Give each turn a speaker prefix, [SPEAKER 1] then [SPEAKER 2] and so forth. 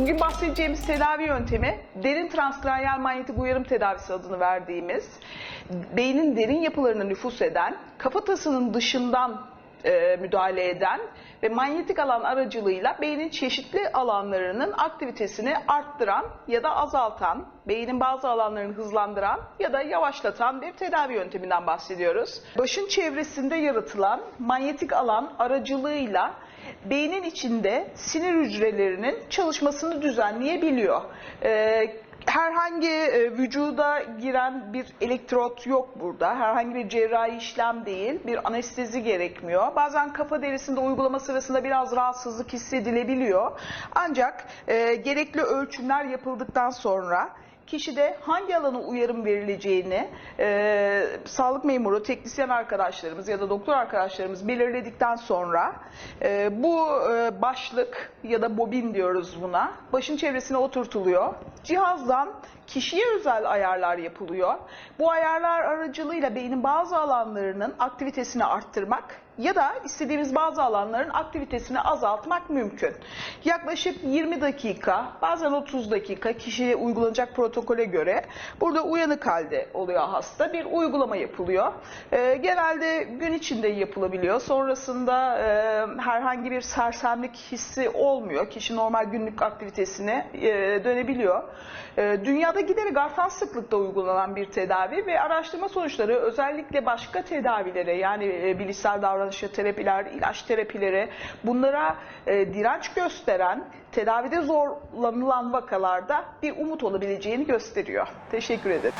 [SPEAKER 1] Bugün bahsedeceğimiz tedavi yöntemi derin transkranyal manyetik uyarım tedavisi adını verdiğimiz beynin derin yapılarına nüfus eden, kafatasının dışından e, müdahale eden ve manyetik alan aracılığıyla beynin çeşitli alanlarının aktivitesini arttıran ya da azaltan, beynin bazı alanlarını hızlandıran ya da yavaşlatan bir tedavi yönteminden bahsediyoruz. Başın çevresinde yaratılan manyetik alan aracılığıyla beynin içinde sinir hücrelerinin çalışmasını düzenleyebiliyor. Ee, herhangi e, vücuda giren bir elektrot yok burada. Herhangi bir cerrahi işlem değil. Bir anestezi gerekmiyor. Bazen kafa derisinde uygulama sırasında biraz rahatsızlık hissedilebiliyor. Ancak e, gerekli ölçümler yapıldıktan sonra kişide hangi alana uyarım verileceğini e, sağlık memuru, teknisyen arkadaşlarımız ya da doktor arkadaşlarımız belirledikten sonra e, bu e, başlık ya da bobin diyoruz buna başın çevresine oturtuluyor. Cihazdan kişiye özel ayarlar yapılıyor. Bu ayarlar aracılığıyla beynin bazı alanlarının aktivitesini arttırmak ya da istediğimiz bazı alanların aktivitesini azaltmak mümkün. Yaklaşık 20 dakika, bazen 30 dakika kişiye uygulanacak protokole göre burada uyanık halde oluyor hasta. Bir uygulama yapılıyor. Ee, genelde gün içinde yapılabiliyor. Sonrasında e, herhangi bir sersemlik hissi olmuyor. Kişi normal günlük aktivitesine e, dönebiliyor. E, dünyada giderek artan sıklıkta uygulanan bir tedavi ve araştırma sonuçları özellikle başka tedavilere yani e, bilişsel davranışçı terapiler, ilaç terapileri bunlara e, direnç gösteren tedavide zorlanılan vakalarda bir umut olabileceğini gösteriyor. Teşekkür ederim.